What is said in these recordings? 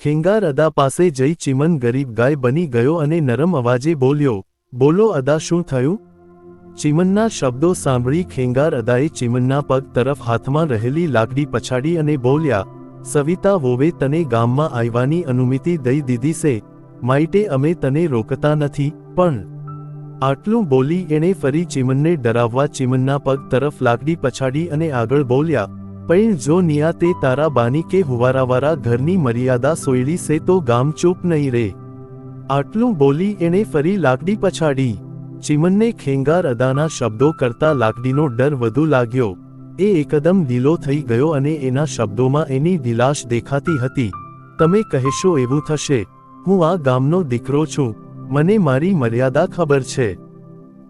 ખેંગાર અદા પાસે જઈ ચિમન ગરીબ ગાય બની ગયો અને નરમ અવાજે બોલ્યો, બોલો અદા, શું થયું? ચિમનના શબ્દો સાંભળી ખેંગાર અદાએ ચિમનના પગ તરફ હાથમાં રહેલી લાકડી પછાડી અને બોલ્યા, સવિતા વોવે તને ગામમાં આવવાની અનુમતિ દઈ દીધી છે માઇટે અમે તને રોકતા નથી, પણ આટલું બોલી એણે ફરી ચિમનને ડરાવવા ચિમનના પગ તરફ લાકડી પછાડી અને આગળ બોલ્યા પણ જો નિયા તે તારા બાની કે હુવારાવારા ઘરની મર્યાદા સોયડી છે તો ગામ ચૂપ નહીં રે. આટલું બોલી એણે ફરી લાકડી પછાડી. ચિમનને ખેંગાર અદાના શબ્દો કરતા લાકડીનો ડર વધુ લાગ્યો. એ એકદમ ઢીલો થઈ ગયો અને એના શબ્દોમાં એની દિલાશ દેખાતી હતી. તમે કહેશો એવું થશે. હું આ ગામનો દીકરો છું. મને મારી મર્યાદા ખબર છે.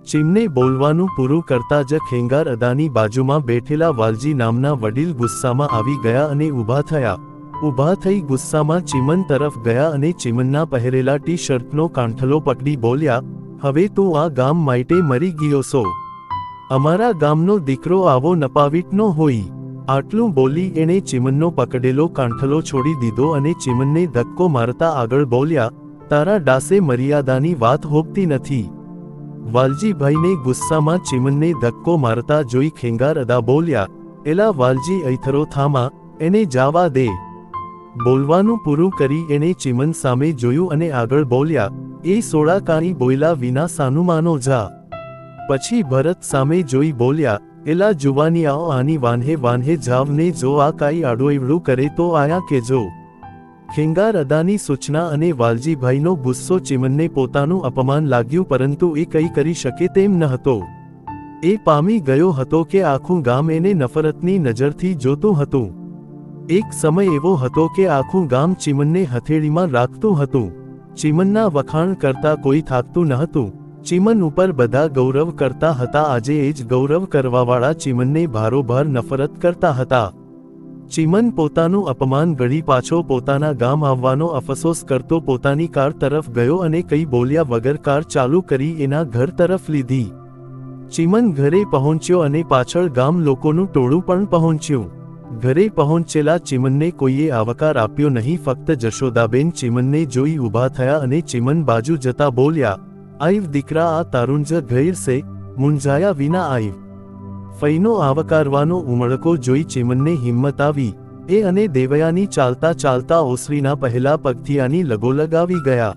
ચીમને બોલવાનું પૂરું કરતા જ ખેંગાર અદાની બાજુમાં બેઠેલા વાલજી નામના વડીલ ગુસ્સામાં આવી ગયા અને ઊભા થયા. ઊભા થઈ ગુસ્સામાં ચીમન તરફ ગયા અને ચીમનના પહેરેલા ટી શર્ટનો કાંઠલો પકડી બોલ્યા, હવે તું આ ગામ માટે મરી ગયો છો. અમારા ગામનો દીકરો આવો નપાવીટનો હોય. આટલું બોલી એણે ચીમનનો પકડેલો કાંઠલો છોડી દીધો અને ચીમનને ધક્કો મારતા આગળ બોલ્યા, તારા ડાસે મર્યાદાની વાત હોપતી નથી. વાલજીભાઈને ગુસ્સામાં ચીમનને ધક્કો મારતા જોઈ ખેંગાર અદા બોલ્યા, એલા વાલજી ઐથરો થામા, એને જાવા દે. બોલવાનું પૂરું કરી એણે ચીમન સામે જોયું અને આગળ બોલ્યા, એ સોળા કાણી બોયલા વિના સાનુમાનો જા. પછી ભરત સામે જોઈ બોલ્યા, એલા જુવાનિયાઓ આની વાન્હે વાન્હે જાવને જો આ કાંઈ આડોઈવડું કરે તો આયા કેજો. ખેંગાર અદાની સૂચના અને વાલજીભાઈનો ગુસ્સો ચિમનને પોતાનું અપમાન લાગ્યું પરંતુ એ કંઈ કરી શકે તેમ ન હતો. એ પામી ગયો હતો કે આખું ગામ એને નફરતની નજરથી જોતું હતું. એક સમય એવો હતો કે આખું ગામ ચિમનને હથેળીમાં રાખતું હતું. ચિમનના વખાણ કરતા કોઈ થાકતું ન હતું. ચિમન ઉપર બધા ગૌરવ કરતા હતા. આજે એ જ ગૌરવ કરવાવાળા ચિમનને ભારોભાર નફરત કરતા હતા. ચિમન પોતાનું અપમાન ગળી પાછો પોતાના ગામ આવવાનો અફસોસ કરતો પોતાની કાર તરફ ગયો અને કંઈ બોલ્યા વગર કાર ચાલુ કરી એના ઘર તરફ લીધી. ચિમન ઘરે પહોંચ્યો અને પાછળ ગામ લોકોનું ટોળું પણ પહોંચ્યું. ઘરે પહોંચેલા ચિમનને કોઈએ આવકાર આપ્યો નહીં, ફક્ત જશોદાબેન ચિમનને જોઈ ઊભા થયા અને ચિમન બાજુ જતા બોલ્યા, આઈવ દીકરા, આ તારુંજ ઘેર છે મુંજાયા વિના આઈવ. ફઈનો આવકારવાનો ઉમળકો જોઈ ચિમનને હિંમત આવી. એ અને દેવયાની ચાલતા ચાલતા ઓસરીના પહેલા પગથિયાની લગોલગ આવી ગયા.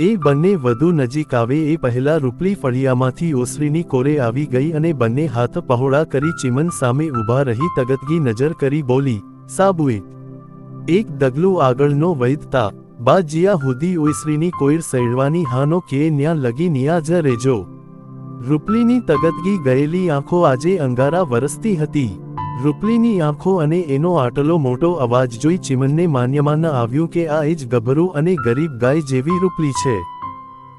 એ બંને વધુ નજીક આવે એ પહેલા રૂપલી ફળિયામાંથી ઓસરીની કોરે આવી ગઈ અને બંને હાથ પહોળા કરી ચિમન સામે ઊભા રહી તગતગી નજર કરી બોલી, સાબુએ. એક ડગલું આગળનો વૈધતા, બા જીયા હુદી ઓસરીની કોઈર સૈડવાની હાનો કે ન્યા લગી નિયા જ રેજો રૂપલીની તગતગી ગયેલી આંખો આજે અંગારા વરસતી હતી. રૂપલીની આંખો અને એનો આટલો મોટો અવાજ જોઈ ચિમનને માન્યમાં ન આવ્યું કે આ એ જ ગભરું અને ગરીબ ગાય જેવી રૂપલી છે.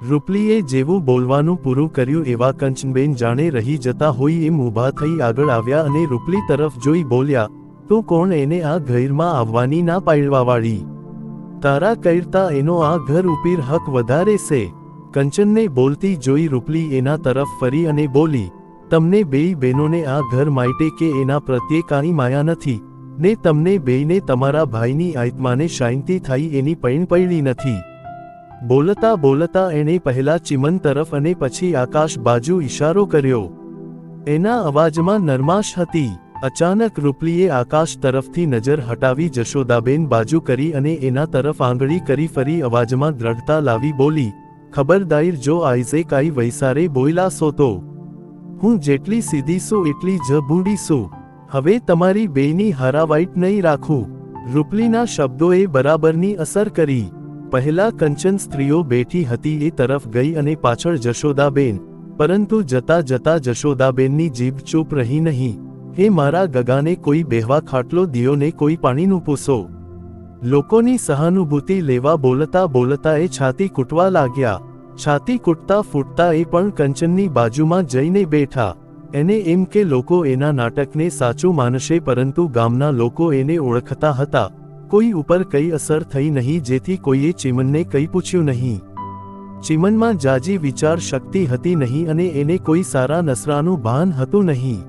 રૂપલીએ જેવું બોલવાનું પૂરું કર્યું એવા કંચનબેન જાણે રહી જતા હોય એમ ઊભા થઈ આગળ આવ્યા અને રૂપલી તરફ જોઈ બોલ્યા, તો કોણ એને આ ઘરમાં આવવાની ના પાડવાવાળી? તારા કરતા એનો આ ઘર ઉપીર હક વધારે છે. કંચનને બોલતી જોઈ રૂપલી એના તરફ ફરી અને બોલી, તમને બેય બહેનોને આ ઘર માટે કે એના પ્રત્યે કાંઈ માયા નથી. ને તમને બેયને તમારા ભાઈની આત્માને શાંતિ થઈ એની પૈણ પડી નથી. બોલતા બોલતા એણે પહેલા ચિમન તરફ અને પછી આકાશ બાજુ ઈશારો કર્યો. એના અવાજમાં નરમાશ હતી. અચાનક રૂપલીએ આકાશ તરફથી નજર હટાવી જશોદાબેન બાજુ કરી અને એના તરફ આંગળી કરી ફરી અવાજમાં દ્રઢતા લાવી બોલી ખબરદાર જો આઈઝે કાઈ વૈસારે બોયલા તો હું જેટલી સીધી છું એટલી જ છું હવે તમારી બેયની હારાવાઈટ નહીં રાખું. રૂપલીના શબ્દોએ બરાબરની અસર કરી. પહેલા કંચન સ્ત્રીઓ બેઠી હતી એ તરફ ગઈ અને પાછળ જશોદાબેન. પરંતુ જતા જતા જશોદાબેનની જીભ ચૂપ રહી નહીં. હે મારા ગગાને કોઈ બેહવા ખાટલો દિયો ને કોઈ પાણીનું પૂસો. લોકોની સહાનુભૂતિ લેવા બોલતા બોલતા એ છાતી કૂટવા લાગ્યા. છાતી કૂટતા ફૂટતા એ પણ કંચનની બાજુમાં જઈને બેઠા. એને એમ કે લોકો એના નાટકને સાચું માનશે પરંતુ ગામના લોકો એને ઓળખતા હતા. કોઈ ઉપર કઈ અસર થઈ નહીં જેથી કોઈએ ચિમનને કંઈ પૂછ્યું નહીં. ચિમનમાં જાજી વિચાર શક્તિ હતી નહીં અને એને કોઈ સારા નસરાનું ભાન હતું નહીં.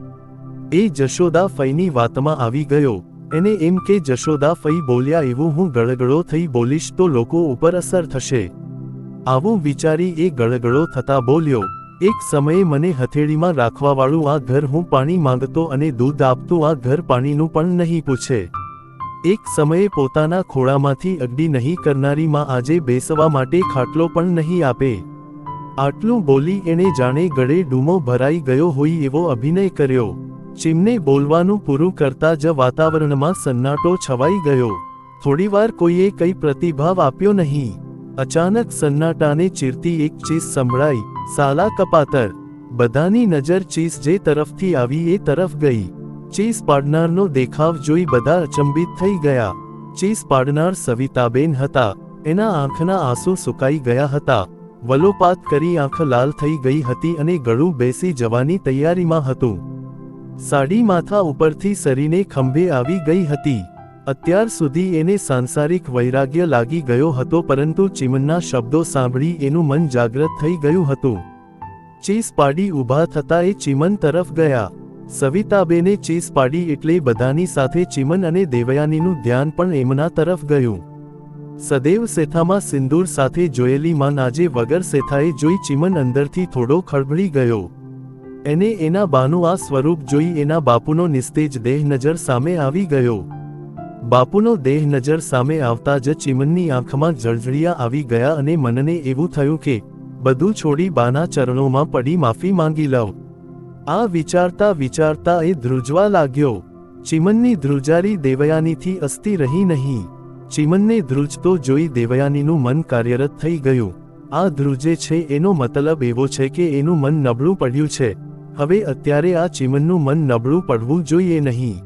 એ જશોદા ફઈની વાતમાં આવી ગયો. એને એમ કે, જશોદા, ફઈ બોલ્યા એવું હું ગળગળો થઈ બોલીશ તો લોકો ઉપર અસર થશે. આવું વિચારી એ ગળગળો થતા બોલ્યો, એક સમયે મને હથેળીમાં રાખવાવાળું આ ઘર હું પાણી માંગતો અને દૂધ આપતું આ ઘર પાણીનું પણ નહીં પૂછે. એક સમયે પોતાના ખોળામાંથી અગડી નહીં કરનારી માં આજે બેસવા માટે ખાટલો પણ નહીં આપે. આટલું બોલી એણે જાણે ગળે ડૂમો ભરાઈ ગયો હોય એવો અભિનય કર્યો. ચીમને બોલવાનું પૂરું કરતા જ વાતાવરણમાં સન્નાટો છવાઈ ગયો. થોડીવાર કોઈએ કંઈ પ્રતિભાવ આપ્યો નહીં. અચાનક સન્નાટાને ચીરતી એક ચીસ સંભળાઈ. સાલા કપાતર, બધાની નજર ચીસ જે તરફથી આવી એ તરફ ગઈ. ચીસ પાડનારનો દેખાવ જોઈ બધા અચંબિત થઈ ગયા. ચીસ પાડનાર સવિતાબેન હતા. એના આંખના આંસુ સુકાઈ ગયા હતા. વલોપાત કરી આંખ લાલ થઈ ગઈ હતી અને ગળું બેસી જવાની તૈયારીમાં હતું. સાડી માથા ઉપરથી સરીને ખંભે આવી ગઈ હતી. અત્યાર સુધી એને સાંસારિક વૈરાગ્ય લાગી ગયો હતો, પરંતુ ચીમનના શબ્દો સાંભળી એનું મન જાગ્રત થઈ ગયું હતું. ચીસ પાડી ઊભા થતા એ ચીમન તરફ ગયા. સવિતાબેને ચીસ પાડી એટલે બધાની સાથે ચીમન અને દેવયાનીનું ધ્યાન પણ એમના તરફ ગયું. સદૈવ સેથામાં સિંદૂર સાથે જોયેલી માં આજે વગર સેથાએ જોઈ ચીમન અંદરથી થોડો ખળભળી ગયો. એને એના બાનું આ સ્વરૂપ જોઈ એના બાપુનો નિસ્તેજ દેહ નજર સામે આવી ગયો. બાપુનો દેહ નજર સામે આવતા જ ચીમનની આંખમાં જળજળિયા આવી ગયા અને મનને એવું થયું કે, બધું છોડી બાના ચરણોમાં પડી માફી માંગી લઉં. આ વિચારતા વિચારતા એ ધ્રુજવા લાગ્યો. ચીમનની ધ્રુજારી દેવયાનીથી અસ્તી રહી નહીં. ચીમનને ધ્રુજતો જોઈ દેવયાનીનું મન કાર્યરત થઈ ગયું. આ ધ્રુજે છે એનો મતલબ એવો છે કે એનું મન નબળું પડ્યું છે. હવે અત્યારે આ ચીમનનું મન નબળું પડવું જોઈએ નહીં.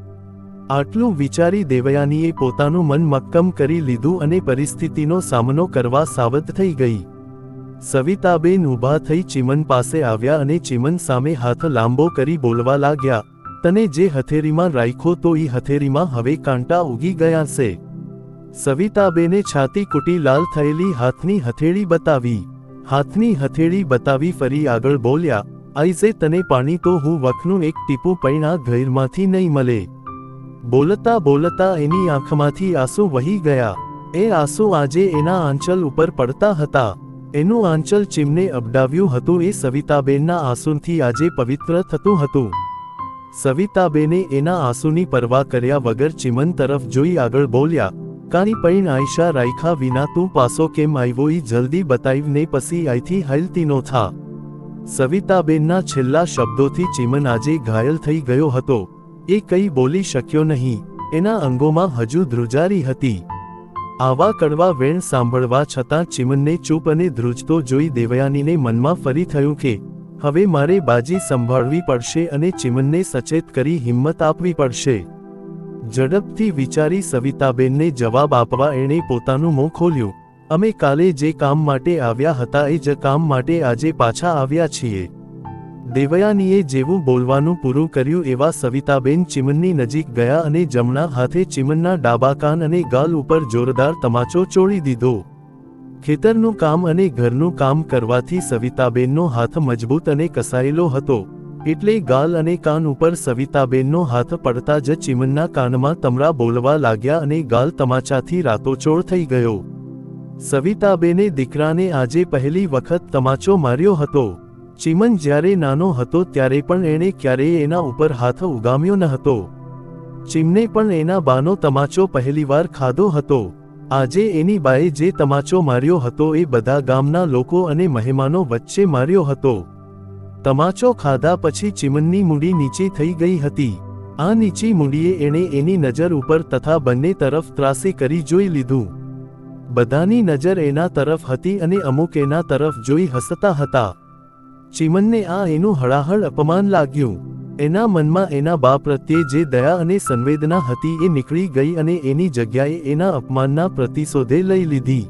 આટલું વિચારી દેવયાનીએ પોતાનું મન મક્કમ કરી લીધું અને પરિસ્થિતિનો સામનો કરવા સાવધ થઈ ગઈ. સવિતાબેન ઊભા થઈ ચીમન પાસે આવ્યા અને ચીમન સામે હાથ લાંબો કરી બોલવા લાગ્યા, તને જે હથેરીમાં રાખ્યો તો એ હથેરીમાં હવે કાંટા ઉગી ગયા છે. સવિતાબેને છાતી કુટી લાલ થયેલી હાથની હથેળી બતાવી. હાથની હથેળી બતાવી ફરી આગળ બોલ્યા આઈઝે તને પાણી તો હું વખનું એક ટીપું પૈણા ઘેરમાંથી નહીં મળે. બોલતા બોલતા એની આંખમાંથી આંસુ વહી ગયા. એ આંસુ આજે એના આંચલ ઉપર પડતા હતા. એનું આંચલ ચીમને અબડાવ્યું હતું. એ સવિતાબેનના આંસુથી આજે પવિત્ર થતું હતું. સવિતાબેને એના આંસુની પરવા કર્યા વગર ચીમન તરફ જોઈ આગળ બોલ્યા, કાની પૈણ આયશા રાયખા વિના તું પાસો કેમ આવ્યો? ઈ જલ્દી બતાવીને પસી આઈથી હાલતી નો થા. સવિતાબેનના છેલ્લા શબ્દોથી ચીમન આજે ઘાયલ થઈ ગયો હતો. એ કંઈ બોલી શક્યો નહીં. એના અંગોમાં હજુ ધ્રુજારી હતી. આવા કડવા વેણ સાંભળવા છતાં ચીમનને ચૂપ અને ધ્રુજતો જોઈ દેવયાનીને મનમાં ફરી થયું કે, હવે મારે બાજી સંભાળવી પડશે અને ચીમનને સચેત કરી હિંમત આપવી પડશે. ઝડપથી વિચારી સવિતાબેનને જવાબ આપવા એણે પોતાનું મોં ખોલ્યું. અમે કાલે જે કામ માટે આવ્યા હતા એ જ કામ માટે આજે પાછા આવ્યા છીએ. દેવયાનીએ જેવું બોલવાનું પૂરું કર્યું એવા સવિતાબેન ચીમનની નજીક ગયા અને જમણા હાથે ચીમનના ડાબા કાન અને ગાલ ઉપર જોરદાર તમાચો ચોળી દીધો. ખેતરનું કામ અને ઘરનું કામ કરવાથી સવિતાબેનનો હાથ મજબૂત અને કસાયેલો હતો. એટલે ગાલ અને કાન ઉપર સવિતાબેનનો હાથ પડતા જ ચીમનના કાનમાં તમરા બોલવા લાગ્યા અને ગાલ તમાચાથી રાતોચોળ થઈ ગયો. સવિતાબેને દીકરાને આજે પહેલી વખત તમાચો માર્યો હતો. ચીમન જ્યારે નાનો હતો ત્યારે પણ એણે ક્યારેય એના ઉપર હાથ ઉગામ્યો ન હતો. ચીમને પણ એના બાનો તમાચો પહેલીવાર ખાધો હતો. આજે એની બાએ જે તમાચો માર્યો હતો એ બધા ગામના લોકો અને મહેમાનો વચ્ચે માર્યો હતો. તમાચો ખાધા પછી ચીમનની મૂડી નીચી થઈ ગઈ હતી. આ નીચી મૂડીએ એણે એની નજર ઉપર તથા બંને તરફ ત્રાસી કરી જોઈ લીધું. બધાની નજર એના તરફ હતી અને અમુક એના તરફ જોઈ હસતા હતા. ચીમનને આ એનું હળાહળ અપમાન લાગ્યું. એના મનમાં એના બા પ્રત્યે જે દયા અને સંવેદના હતી એ નીકળી ગઈ અને એની જગ્યાએ એના અપમાનના પ્રતિશોધે લઈ લીધી.